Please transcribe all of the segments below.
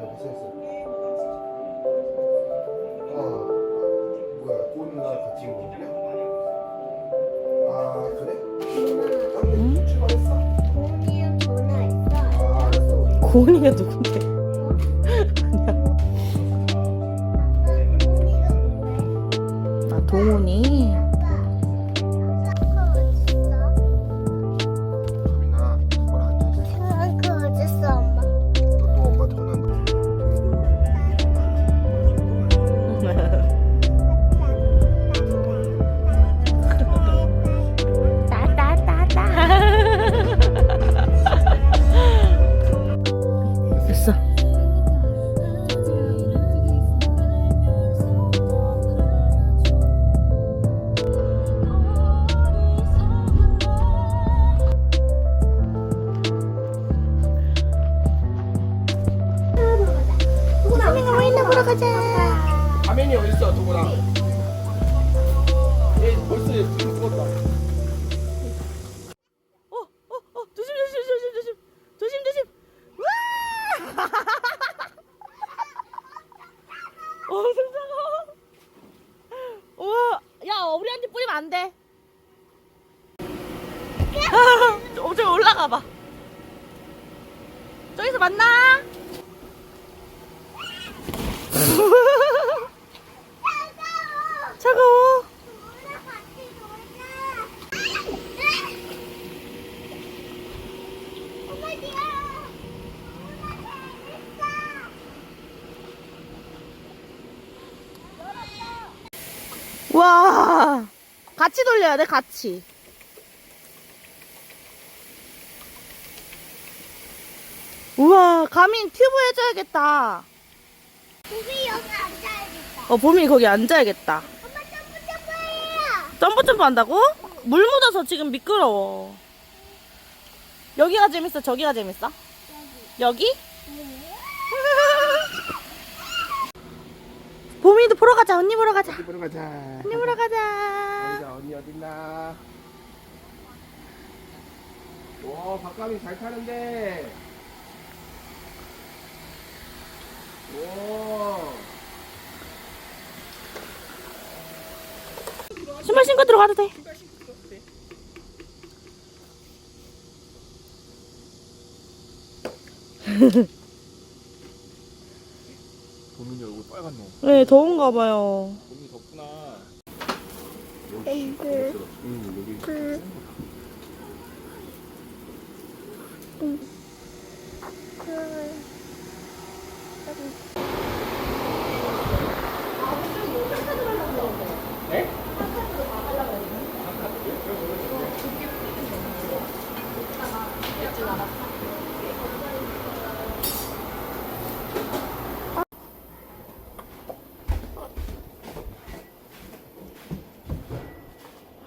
여기 써 있어. 아 뭐야 고은이가 같이 온 거야? 아 그래? 응? 출발했어? 아 알았어. 고은이가 누군데? 뭐야? 아 동훈이. 있어 도구나? 얘 벌써 지금 죽었다. 어, 어, 어, 조심, 조심, 조심, 조심, 조심, 조심. 와! 어, 세상아. 우와, 야, 우리한테 뿌리면 안 돼. 어, 저기 올라가 봐. 저기서 만나. 차가워. 와, 같이 돌려야 돼, 같이. 우와, 가민 튜브 해줘야겠다. 우리 여기 앉아야겠다. 어, 봄이 거기 앉아야겠다. 엄마 점프 점프해요. 점프 점프 한다고? 물 묻어서 지금 미끄러워. 여기가 재밌어? 저기가 재밌어? 여기? 봄이도 보러 가자. 언니 보러 가자. 보러 가자. 언니 보러 가자. 언니 어딨나? 와 박가민 잘 타는데. 오. 신발 신고 들어가도 돼. 보민이 얼굴 빨간 놈. 네, 더운가 봐요. 보민이 덥구나. 땡글. 응 여기. 네?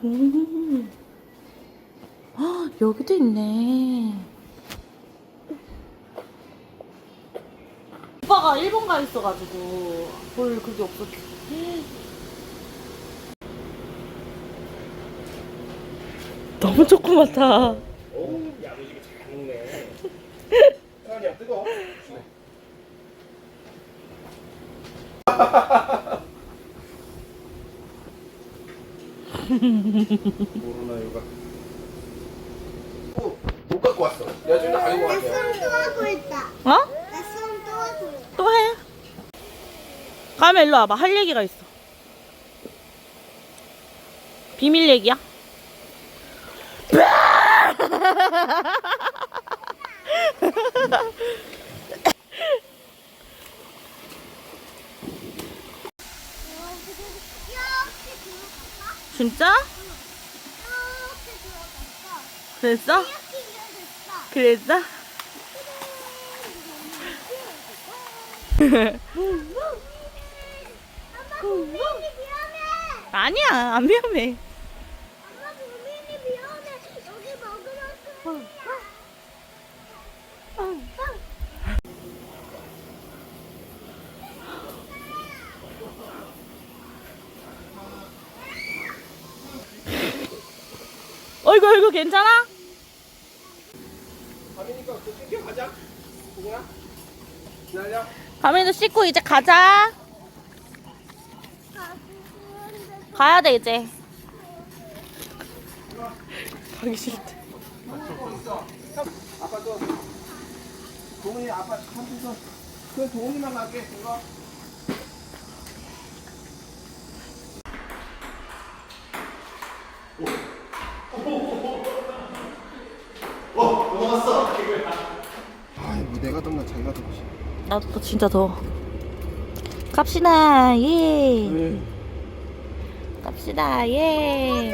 음. 아, 여기도 있네. 오빠가 일본 가 있어가지고 볼 그게 없었지. 너무 조그맣다. 오 야무지게 잘 먹네. 사장님 뜨거. 모르나 요가. 어, 못 갖고 왔어. 내가 지금 다 가지고 나 왔어. 수험 또 하고 있다. 어? 나 수험 또 하고 있다. 또 해? 가면 일로 와봐. 할 얘기가 있어. 비밀 얘기야? 이렇게 들어갔다. 진짜? 그랬어? 그랬어? 아니야, 안 위험해. 엄마 고민이 위험해. 여기 먹으러 어이구, 어이구, 괜찮아? 가미니까 그 챙겨 가자. 누구야? 기다려. 가민이도 씻고 이제 가자. 가야 돼 이제. 가기 싫대. 아빠 또. 동훈이 아빠 한쪽서 그냥 동훈이만 갈게. 이거. 덥나 자기가 덥지. 나도 또 진짜 더워. 갑시다 예. 갑시다 예.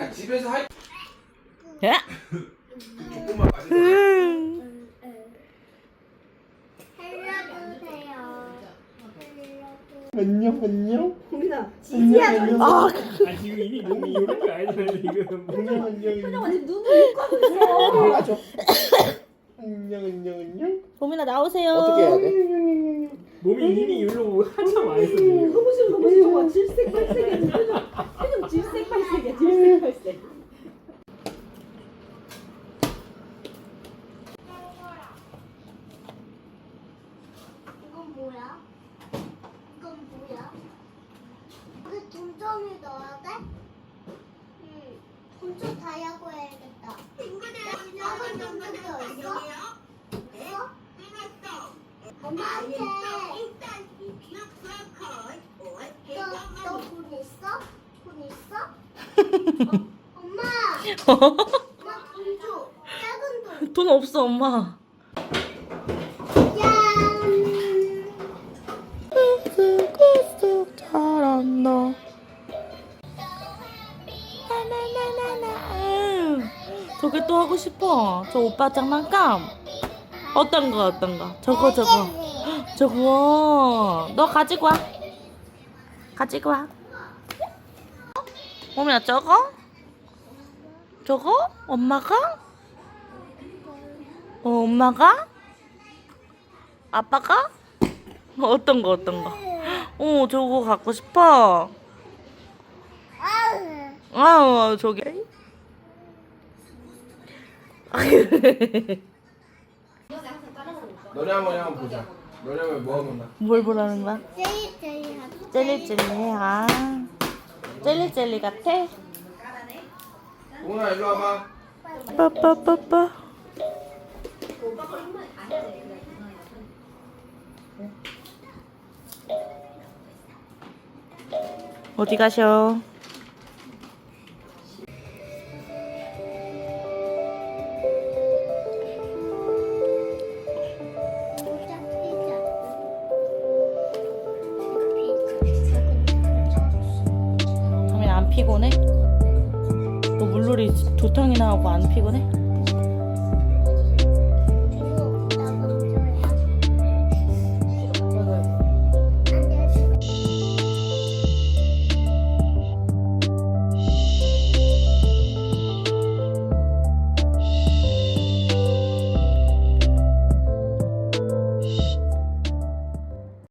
아, 집에서 할 예? 조금만 마시고. 음. 살려주세요. 안녕 안녕. 아, 아 지금 이미 눈이 이런 거 아니잖아요 지금 안녕 안녕. 안녕. 눈을 꼭 있어. 맞아. 안녕 안녕 안녕. 보민아 나오세요. 어떻게 해야 돼? 몸이 이미 이리로 한참 와 있어 지금 싫어 너무 싫어 질색팔색이야 표정 표정 질색팔색이야 질색팔색 이건 뭐야? 이건 뭐야? 그 동점이 넣어야 돼? 응. 동점 다이아고 해야겠다. 친구들? 있어? 엄마한테. 너, 너돈 있어? 돈 있어? 어, 엄마! 엄마 돈 줘. 작은 돈. 돈 없어 엄마. 짠! 쑥쑥 자란다. 저게 또 하고 싶어. 저 오빠 장난감. 어떤 거 어떤 거. 저거 저거. 저거. 너 가지고 와. 가지고 와. 오미야 저거? 저거? 엄마가? 어, 엄마가? 아빠가? 어떤 거 어떤 거? 어 저거 갖고 싶어. 아우. 아 저기. 너네 한번 한번 보자. 너네 한번 뭐 나? 뭘 보라는 거야? 제이 제이 하트. 젤리 젤리 아 젤리 젤리 같아? 동훈아 일로 와봐. 빠빠빠빠 어디 가셔? 피곤해? 너 물놀이 두 탕이나 하고 안 피곤해?